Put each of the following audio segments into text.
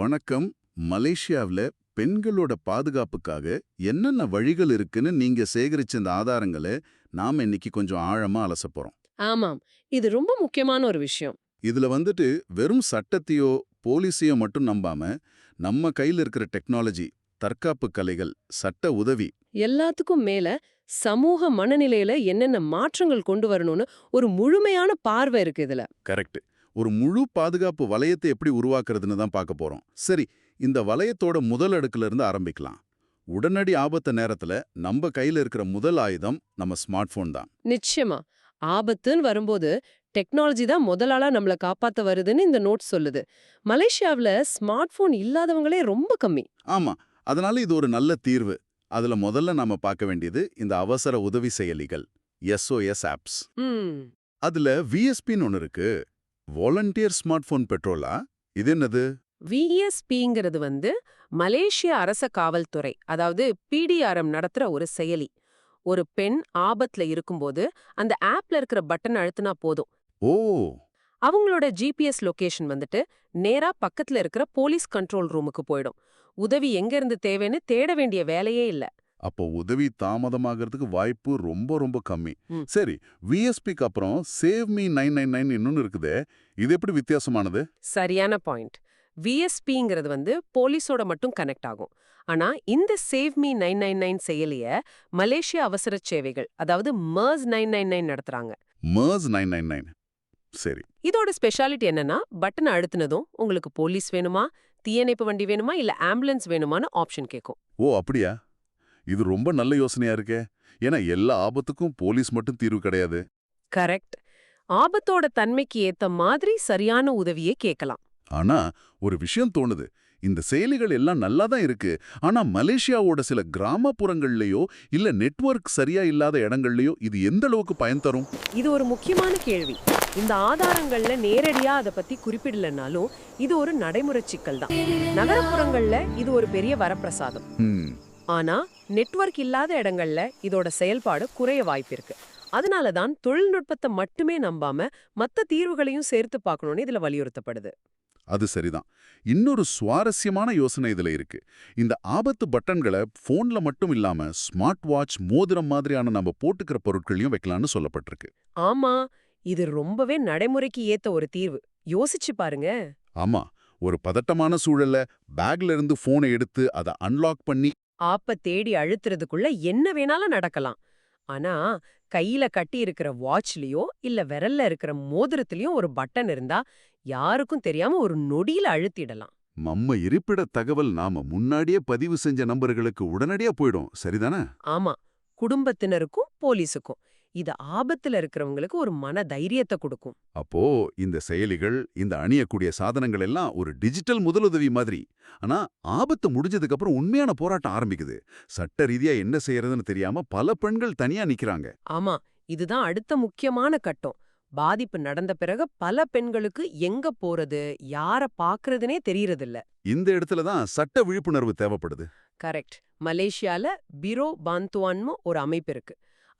வணக்கம். மலேசியாவுல பெண்களோட பாதுகாப்புக்காக என்னென்ன வழிகள் இருக்குன்னு நீங்க சேகரிச்ச இந்த ஆதாரங்களை நாம இன்னைக்கு கொஞ்சம் ஆழமா அலச போறோம். ஆமாம். இது ரொம்ப முக்கியமான ஒரு விஷயம். இதுல வந்துட்டு வெறும் சட்டத்தையோ போலீஸையோ மட்டும் நம்பாம நம்ம கையில இருக்கிற டெக்னாலஜி தற்காப்பு கலைகள் சட்ட உதவி எல்லாத்துக்கும் மேல சமூக மனநிலையில என்னென்ன மாற்றங்கள் கொண்டு வரணும்னு ஒரு முழுமையான பார்வை இருக்கு இதுல. கரெக்ட் ஒரு முழு பாதுகாப்பு வளையத்தை எப்படி உருவாக்குறதுன்னு தான் பார்க்க போறோம். சரி இந்த வளையத்தோட முதல் அடுக்குல இருந்து ஆரம்பிக்கலாம். உடனடி ஆபத்து நேரத்துல நம்ம கையில இருக்கிற முதல் ஆயுதம் நம்ம ஸ்மார்ட் போன் தான். நிச்சயமா. ஆபத்துன்னு வரும்போது டெக்னாலஜி தான் முதலாளா நம்மள காப்பாத்த வருதுன்னு இந்த நோட் சொல்லுது. மலேசியாவுல ஸ்மார்ட் போன் இல்லாதவங்களே ரொம்ப கம்மி. ஆமா அதனால இது ஒரு நல்ல தீர்வு. அதுல முதல்ல நாம பார்க்க வேண்டியது இந்த அவசர உதவி செயலிகள் எஸ்ஓஎஸ் ஆப்ஸ் அதுல விஎஸ்பின்னு ஒன்னு இருக்கு. வாலண்டியர் ஸ்மார்ட் போன் பெட்ரோலா இது என்னது? விஎஸ்பிங்கிறது வந்து மலேசிய அரச காவல்துறை அதாவது பிடிஆர்எம் நடத்துற ஒரு செயலி. ஒரு பெண் ஆபத்துல இருக்கும்போது அந்த ஆப்ல இருக்கிற பட்டன் அழுத்தினா போதும். ஓ! அவங்களோட ஜிபிஎஸ் லொகேஷன் வந்துட்டு நேரா பக்கத்துல இருக்கிற போலீஸ் கண்ட்ரோல் ரூமுக்கு போயிடும். உதவி எங்க இருந்து தேவைன்னு தேட வேண்டிய வேலையே இல்ல. அப்போ உதவி தாமதமாகறதுக்கு வாய்ப்பு ரொம்ப ரொம்ப கம்மி. சரி விஎஸ்பிக்கு அப்புறம் save me nine nine nine இன்னொன்னு இருக்குதே. இது எப்படி வித்தியாசமானது? சரியான பாயிண்ட். விஎஸ்பிங்கிறது வந்து போலீஸோட மட்டும் கனெக்ட் ஆகும். ஆனா இந்த save me nine nine nine செயலிய மலேசிய அவசர சேவைகள் அதாவது மர்ஸ் நைன் நைன் நைன் நடத்துறாங்க. மர்ஸ் நைன் நைன் நைன் சரி. இதோட ஸ்பெஷாலிட்டி என்னன்னா பட்டன் அழுத்தினதும் உங்களுக்கு போலீஸ் வேணுமா தீயணைப்பு வண்டி வேணுமா இல்ல ஆம்புலன்ஸ் வேணுமான்னு ஆப்ஷன் கேட்கும் ஓ அப்படியா? இது ரொம்ப நல்ல யோசனையா இருக்கே. ஏன்னா எல்லா ஆபத்துக்கும் போலீஸ் மட்டும் தீர்வு கிடையாது. கரெக்ட். ஆபத்தோட தன்மைக்கு ஏத்த மாதிரி சரியான உதவியே கேட்கலாம். ஆனா ஒரு விஷயம் தோணுது. இந்த செயலிகள் எல்லாம் நல்லா தான் இருக்கு. ஆனா மலேசியாவோட சில கிராமப்புறங்கள்லயோ இல்ல நெட்வொர்க் சரியா இல்லாத இடங்கள்லயோ இது எந்த அளவுக்கு பயன் தரும்? இது ஒரு முக்கியமான கேள்வி. இந்த ஆதாரங்கள்ல நேரடியா அத பத்தி குறிப்பிடலனாலும் இது ஒரு நடைமுறை சிக்கல் தான். நகரப்புறங்கள்ல இது ஒரு பெரிய வரப்பிரசாதம். ஆனா நெட்வொர்க் இல்லாத இடங்கள்ல இதோட செயல்பாடு குறைய வாய்ப்பிருக்கு அதனால தான் தொழில்நுட்பத்தை மட்டுமே நம்பாம மத்த தீர்வுகளையும் சேர்த்து பார்க்கணும்னு இதுல வலியுறுத்தப்படுது. அது சரிதான். இன்னொரு சுவாரஸ்யமான யோசனை இதுல இருக்கு. இந்த ஆபத்து பட்டன்களை போன்ல மட்டும் இல்லாம ஸ்மார்ட் வாட்ச் மோதிரம் மாதிரியான நம்ம போட்டுக்கிற பொருட்களையும் வைக்கலாம்னு சொல்லப்பட்டிருக்கு. ஆமா இது ரொம்பவே நடைமுறைக்கு ஏத்த ஒரு தீர்வு. யோசிச்சு பாருங்க. ஆமா ஒரு பதட்டமான சூழல்ல பேக்ல இருந்து போனை எடுத்து அதை அன்லாக் பண்ணி ஆப்ப தேடி அழுத்துறதுக்குள்ள என்ன வேணாலும் நடக்கலாம். ஆனா கையில கட்டி இருக்கிற வாட்ச்லயோ இல்ல விரல்ல இருக்கிற மோதிரத்திலயும் ஒரு பட்டன் இருந்தா யாருக்கும் தெரியாம ஒரு நொடியில அழுத்திடலாம். நம்ம இருப்பிட தகவல் நாம முன்னாடியே பதிவு செஞ்ச நம்பர்களுக்கு உடனடியா போயிடும். சரிதானே? ஆமா. குடும்பத்தினருக்கும் போலீஸுக்கும். இது ஆபத்துல இருக்கிறவங்களுக்கு ஒரு மன தைரியத்தை கொடுக்கும். அப்போ இந்த செயலிகள் இந்த அணியக்கூடிய சாதனங்கள் எல்லாம் ஒரு டிஜிட்டல் முதலுதவி மாதிரி. ஆனா ஆபத்து முடிஞ்சதுக்கு அப்புறம் உண்மையான போராட்டம் ஆரம்பிக்குது. சட்ட ரீதியா என்ன செய்யறதுன்னு தெரியாம பல பெண்கள் தனியா நிக்கிறாங்க. ஆமா இதுதான் அடுத்த முக்கியமான கட்டம். பாதிப்பு நடந்த பிறகு பல பெண்களுக்கு எங்க போறது யார பாக்குறதுனே தெரியறதில்ல. இந்த இடத்துல தான் சட்ட விழிப்புணர்வு தேவைப்படுது. கரெக்ட். மலேசியால பிரோ பாந்துவான்னு ஒரு அமைப்பு இருக்கு.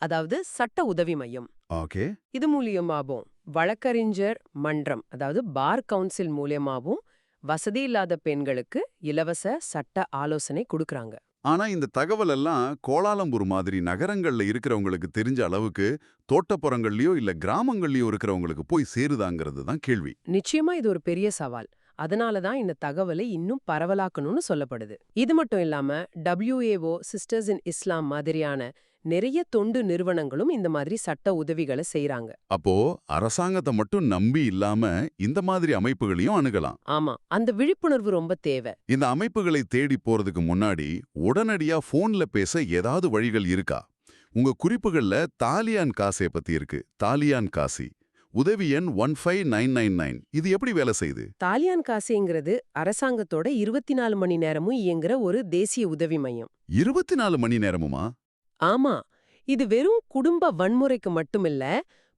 அதாவது சட்ட உதவி மையம். ஓகே. இது மூலியமாவும் வழக்கறிஞர் மன்றம் அதாவது பார் கவுன்சில் மூலியமாவும் வசதி இல்லாத பெண்களுக்கு இலவச சட்ட ஆலோசனை கொடுக்கறாங்க. ஆனா இந்த தகவல் எல்லாம் கோலாலம்பூர் மாதிரி நகரங்கள்ல இருக்கிறவங்களுக்கு தெரிஞ்ச அளவுக்கு தோட்டப்புறங்கள்லயோ இல்ல கிராமங்கள்லயோ இருக்கிறவங்களுக்கு போய் சேருதாங்கிறது தான் கேள்வி. நிச்சயமா இது ஒரு பெரிய சவால். அதனால தான் இந்த தகவலை இன்னும் பரவலாக்கணும்னு சொல்லப்படுது. இது மட்டும் இல்லாம WAO சிஸ்டர்ஸ் இன் இஸ்லாம் மாதிரியான நிறைய தொண்டு நிறுவனங்களும் இந்த மாதிரி சட்ட உதவிகளை செய்றாங்க. அப்போ அரசாங்கத்தை மட்டும் நம்பி இல்லாம இந்த மாதிரி அமைப்புகளையும் அணுகலாம். ஆமா அந்த விழிப்புணர்வு ரொம்ப தேவை. இந்த அமைப்புகளை தேடி போறதுக்கு முன்னாடி உடனடியா போன்ல பேச ஏதாவது வழிகள் இருக்கா? உங்க குறிப்புகள்ல தாலியான் காசை பத்தி இருக்கு. தாலியான் காசி. உதவி எண் one five nine nine nine. இது எப்படி வேலை செய்யுது? தாலியான் காசிங்கிறது அரசாங்கத்தோட இருபத்தி நாலு மணி நேரமும் இயங்குற ஒரு தேசிய உதவி மையம். இருபத்தி நாலு மணி நேரமுமா? ஆமா இது வெறும் குடும்ப வன்முறைக்கு மட்டுமில்ல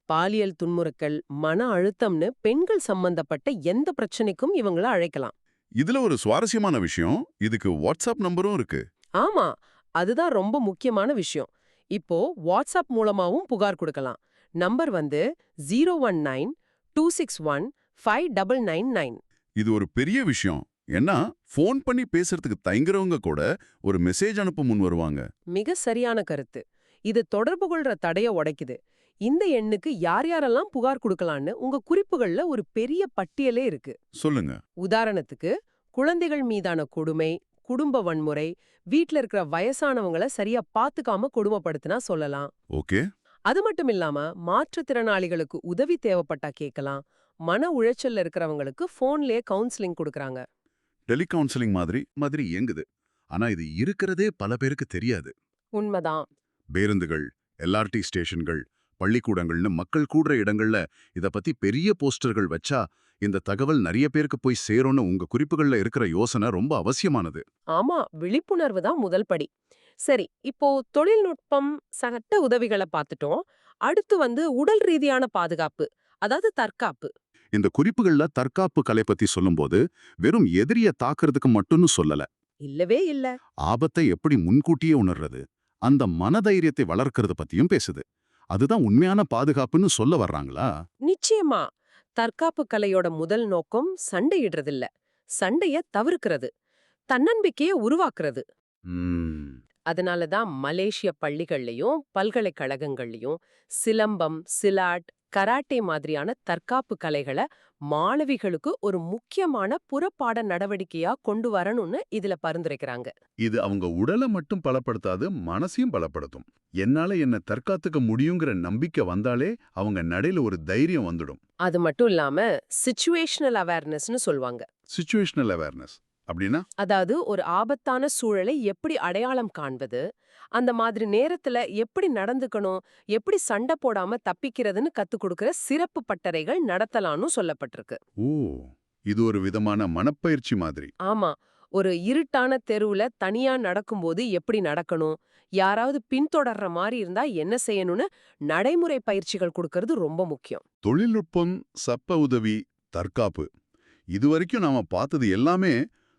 பாலியல் துன்முறுக்கள் மன அழுத்தம்னு பெண்கள் சம்பந்தப்பட்ட எந்த பிரச்சனைக்கும் இவங்கள அழைக்கலாம். இதுல ஒரு சுவாரஸ்யமான விஷயம் இதுக்கு வாட்ஸ்அப் நம்பரும் இருக்கு. ஆமா அதுதான் ரொம்ப முக்கியமான விஷயம். இப்போ வாட்ஸ்அப் மூலமாவும் புகார் கொடுக்கலாம். நம்பர் வந்து zero one nine two six one five double nine nine. இது ஒரு பெரிய விஷயம். ஏன்னா ஃபோன் பண்ணி பேசுறதுக்கு தயங்குறவங்க கூட ஒரு மெசேஜ் அனுப்ப முன் வருவாங்க. மிக சரியான கருத்து. இது தொடர்பு கொள்ற தடைய உடைக்குது. இந்த எண்ணுக்கு யார் யாரெல்லாம் புகார் கொடுக்கலான்னு உங்க குறிப்புகள்ல ஒரு பெரிய பட்டியலே இருக்கு. சொல்லுங்க. உதாரணத்துக்கு குழந்தைகள் மீதான கொடுமை குடும்ப வன்முறை வீட்ல இருக்கிற வயசானவங்கள சரியா பாத்துக்காம கொடுமைப்படுத்தினா சொல்லலாம். ஓகே. அது மட்டும் இல்லாம மாற்றுத்திறனாளிகளுக்கு உதவி தேவைப்பட்டா கேட்கலாம். மன உளைச்சல்ல இருக்கிறவங்களுக்கு போன்லயே கவுன்சிலிங் கொடுக்கறாங்க. டெலிகவுன்சிலிங் மாதிரி மாதிரி இயங்குது. ஆனா இது இருக்கிறதே பல பேருக்கு தெரியாது. உண்மைதான். பேருந்துகள் எல்ஆர்டி ஸ்டேஷன்கள் பள்ளிக்கூடங்கள்னு மக்கள் கூடுற இடங்கள்ல இத பத்தி பெரிய போஸ்டர்கள் வச்சா இந்த தகவல் நிறைய பேருக்கு போய் சேரும்னு உங்க குறிப்புகள்ல இருக்கிற யோசனை ரொம்ப அவசியமானது. ஆமா விழிப்புணர்வு தான் முதல் படி. சரி இப்போ தொழில்நுட்பம் சட்ட உதவிகளை பார்த்துட்டோம். அடுத்து வந்து உடல் ரீதியான பாதுகாப்பு அதாவது தற்காப்பு. இந்த குறிப்புகள்ல தற்காப்பு கலை பத்தி சொல்லும்போது வெறும் எதிரிய தாக்குறதுக்கு மட்டும்னு சொல்லல. இல்லவே இல்ல. ஆபத்தை எப்படி முன்கூட்டியே உணர்றது? அந்த மனதைரியத்தை வளர்க்கறது பத்தியும் பேசுது. அதுதான் உண்மையான பாதுகாப்புன்னு சொல்ல வர்றாங்களா? நிச்சயமா. தற்காப்பு கலையோட முதல் நோக்கம் சண்டையிடுறதில்ல. சண்டைய தவிர்க்கிறது. தன்னம்பிக்கைய உருவாக்குறது. அதனால தான் மலேசிய பள்ளிகள்லயும் பல்கலைக்கழகங்கள்லயும் சிலம்பம் சிலாட் கராட்டே மாதிரியான தற்காப்பு கலைகளை மாணவிகளுக்கு ஒரு முக்கியமான புறப்பாட நடவடிக்கையா கொண்டு வரணும்னு இதுல பரிந்துரைக்கிறாங்க. இது அவங்க உடலை மட்டும் பலப்படுத்தாது மனசையும் பலப்படுத்தும். என்னால என்ன தற்காத்துக்க முடியுங்கிற நம்பிக்கை வந்தாலே அவங்க நடையில ஒரு தைரியம் வந்துடும். அது மட்டும் இல்லாம சிச்சுவேஷனல் அவேர்னஸ்னு சொல்லுவாங்க. சிச்சுவேஷனல் அவேர்னஸ் அப்படின்னா? அதாவது ஒரு ஆபத்தான சூழலை எப்படி அடையாளம் காண்பது? அந்த மாதிரி நேரத்துல எப்படி நடந்துக்கணும்? எப்படி சண்டை போடாம தப்பிக்கிறதுன்னு கத்துக் கொடுக்கிற சிறப்பு பட்டறைகள் நடத்தலாம்னு சொல்லப்பட்டிருக்கு. ஓ! இது ஒரு விதமான மனப்பயிற்சி மாதிரி. ஆமா. ஒரு இருட்டான தெருவுல தனியா நடக்கும்போது எப்படி நடக்கணும்? யாராவது பின்தொடர்ற மாதிரி இருந்தா என்ன செய்யணும்னு நடைமுறை பயிற்சிகள் கொடுக்கறது ரொம்ப முக்கியம். தொழில்நுட்பம் சப்ப உதவி தற்காப்பு. இதுவரைக்கும் நாம பார்த்தது எல்லாமே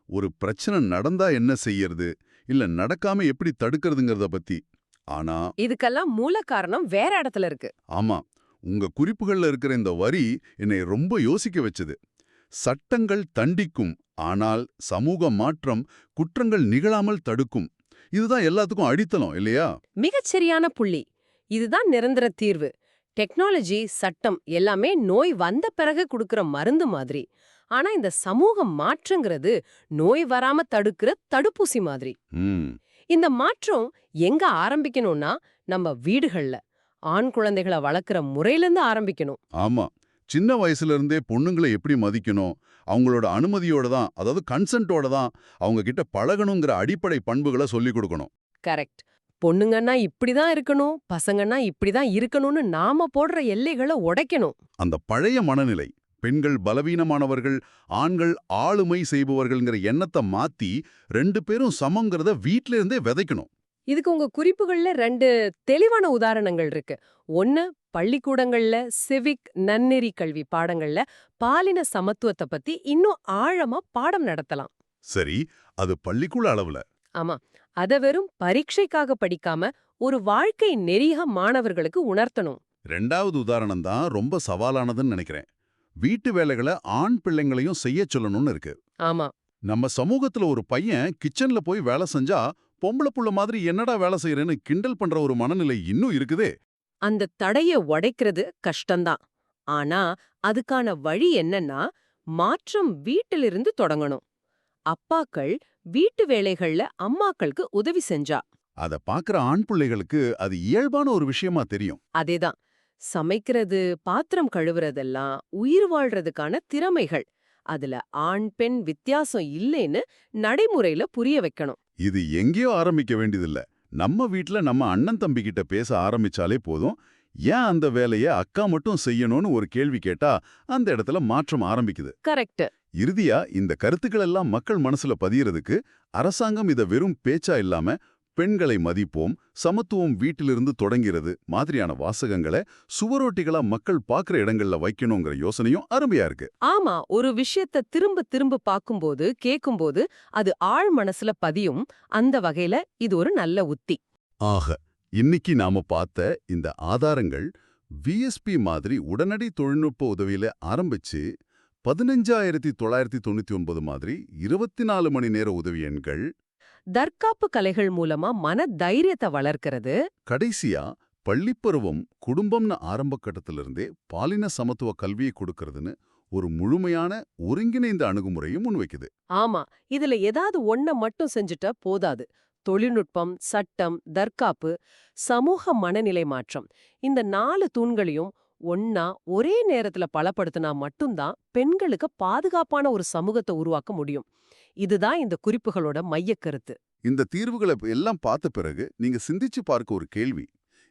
ஒரு பிரச்சனை நடந்தா என்ன செய்யறது? இல்ல நடக்காம எப்படி தடுக்கிறதுங்கிறத பத்தி. ஆனா இதுக்கெல்லாம் மூல காரணம் வேற இடத்துல இருக்கு. ஆமா. உங்க குறிப்புகள்ல இருக்கிற இந்த வரி என்னை ரொம்ப யோசிக்க வச்சது. சட்டங்கள் தண்டிக்கும் ஆனால் சமூக மாற்றம் குற்றங்கள் நிகழாமல் தடுக்கும். இதுதான் எல்லாத்துக்கும் அடித்தளம் இல்லையா? மிகச்சரியான புள்ளி. இதுதான் நிரந்தர தீர்வு. டெக்னாலஜி சட்டம் எல்லாமே நோய் வந்த பிறகு கொடுக்கிற மருந்து மாதிரி. ஆனா இந்த சமூக மாற்றங்கிறது நோய் வராம தடுக்கிற தடுப்பூசி மாதிரி. இந்த மாற்றம் எங்க ஆரம்பிக்கணும்னா நம்ம வீடுகள்ல. ஆண் குழந்தைகளை வளர்க்குற முறையிலிருந்து ஆரம்பிக்கணும். ஆமா. சின்ன வயசுல இருந்தே பொண்ணுங்களை எப்படி மதிக்கணும்? அவங்களோட அனுமதியோட தான் அதாவது கன்சென்ட்டோட தான் அவங்க கிட்ட பழகணுங்கிற அடிப்படை பண்புகளை சொல்லிக் கொடுக்கணும். கரெக்ட் பொண்ணுங்கன்னா இப்படிதான் இருக்கணும் பசங்கன்னா இப்படிதான் இருக்கணும்னு நாம போடுற எல்லைகளை உடைக்கணும். அந்த பழைய மனநிலை. பெண்கள் பலவீனமானவர்கள் ஆண்கள் ஆளுமை செய்பவர்கள்ங்கிற எண்ணத்தை மாத்தி ரெண்டு பேரும் சமங்கிறத வீட்ல இருந்தே விதைக்கணும். இதுக்கு உங்க குறிப்புகள்ல ரெண்டு தெளிவான உதாரணங்கள் இருக்கு. ஒன்னு பள்ளிக்கூடங்கள்ல சிவிக் நன்னெறி கல்வி பாடங்கள்ல பாலின சமத்துவத்தை பத்தி இன்னும் ஆழமா பாடம் நடத்தலாம். சரி அது பள்ளிக்கூட அளவுல. ஆமா அத வெறும் பரீட்சைக்காக படிக்காம ஒரு வாழ்க்கை நெறிய மாணவர்களுக்கு உணர்த்தணும். ரெண்டாவது உதாரணம் தான் ரொம்ப சவாலானதுன்னு நினைக்கிறேன். வீட்டு வேலைகளை ஆண் பிள்ளைங்களையும் செய்ய சொல்லணும்னு இருக்கு. ஆமா. நம்ம சமூகத்துல ஒரு பையன் கிச்சன்ல போய் வேலை செஞ்சா பொம்பளை புள்ள மாதிரி என்னடா வேலை செய்யறேன்னு கிண்டல் பண்ற ஒரு மனநிலை இன்னும் இருக்குதே. அந்த தடைய உடைக்கிறது கஷ்டம்தான். ஆனா அதுக்கான வழி என்னன்னா மாற்றம் வீட்டிலிருந்து தொடங்கணும். அப்பாக்கள் வீட்டு வேலைகள்ல அம்மாக்களுக்கு உதவி செஞ்சா. அத பாக்குற ஆண் பிள்ளைகளுக்கு அது இயல்பான ஒரு விஷயமா தெரியும். அதேதான். சமைக்கிறது பாத்திரம் கழுவுறதெல்லாம் உயிர் வாழ்றதுக்கான திறமைகள். அதுல ஆண் பெண் வித்தியாசம் இல்லைன்னு நடைமுறையில புரிய வைக்கணும். இது எங்கேயோ ஆரம்பிக்க வேண்டியதில்ல. நம்ம வீட்ல நம்ம அண்ணன் தம்பி கிட்ட பேச ஆரம்பிச்சாலே போதும். ஏன் அந்த வேலைய அக்கா மட்டும் செய்யணும்னு ஒரு கேள்வி கேட்டா அந்த இடத்துல மாற்றம் ஆரம்பிக்குது. கரெக்ட் இறுதியா இந்த கருத்துக்கள் எல்லாம் மக்கள் மனசுல பதியறதுக்கு அரசாங்கம் இத வெறும் பேச்சா இல்லாம பெண்களை மதிப்போம் சமத்துவம் வீட்டிலிருந்து தொடங்கிறது மாதிரியான வாசகங்களை சுவரொட்டிகளா மக்கள் பார்க்குற இடங்கள்ல வைக்கணுங்கிற யோசனையும் அருமையா இருக்கு. ஆமா ஒரு விஷயத்த திரும்ப திரும்ப பாக்கும்போது கேக்கும்போது அது ஆழ் மனசுல பதியும். அந்த வகையில இது ஒரு நல்ல உத்தி. ஆக இன்னைக்கு நாம பார்த்த இந்த ஆதாரங்கள் விஎஸ்பி மாதிரி உடனடி தொழில்நுட்ப உதவியில ஆரம்பிச்சு பதினஞ்சாயிரத்தி தொள்ளாயிரத்தி தொண்ணூத்தி ஒன்பது மாதிரி இருபத்தி நாலு மணி நேர உதவி எண்கள் தற்காப்பு கலைகள் மூலமா மன தைரியத்தை வளர்க்கறது. கடைசியா பள்ளிப்பருவம் குடும்பம்னு ஆரம்ப கட்டத்திலிருந்தே பாலின சமத்துவ கல்வியை கொடுக்கறதுன்னு ஒரு முழுமையான ஒருங்கிணைந்த அணுகுமுறையும் முன்வைக்குது ஆமா இதுல ஏதாவது ஒன்ன மட்டும் செஞ்சுட்டா போதாது. தொழில்நுட்பம் சட்டம் தற்காப்பு சமூக மனநிலை மாற்றம். இந்த நாலு தூண்களையும் ஒன்னா ஒரே நேரத்துல பலப்படுத்தினா மட்டும்தான் பெண்களுக்கு பாதுகாப்பான ஒரு சமூகத்தை உருவாக்க முடியும். இதுதான் இந்த குறிப்புகளோட மையக்கருத்து இந்த தீர்வுகளை எல்லாம் பார்த்த பிறகு நீங்க சிந்திச்சு பார்க்க ஒரு கேள்வி.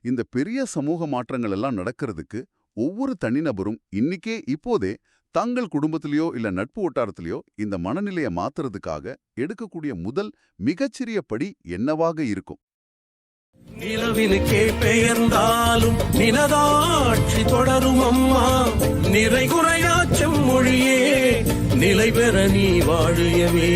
இந்த பெரிய சமூக மாற்றங்கள் எல்லாம் நடக்கிறதுக்கு ஒவ்வொரு தனிநபரும் இன்னிக்கே இப்போதே தங்கள் குடும்பத்திலேயோ இல்ல நட்பு வட்டாரத்திலேயோ இந்த மனநிலையை மாத்துறதுக்காக எடுக்கக்கூடிய முதல் மிகச்சிறிய படி என்னவாக இருக்கும்? நிலவினுக்கே பெயர்ந்தாலும் நினதாட்சி தொடரும் அம்மா நிறை குறையாச்சம் மொழியே நிலை பெற நீ வாழியவே.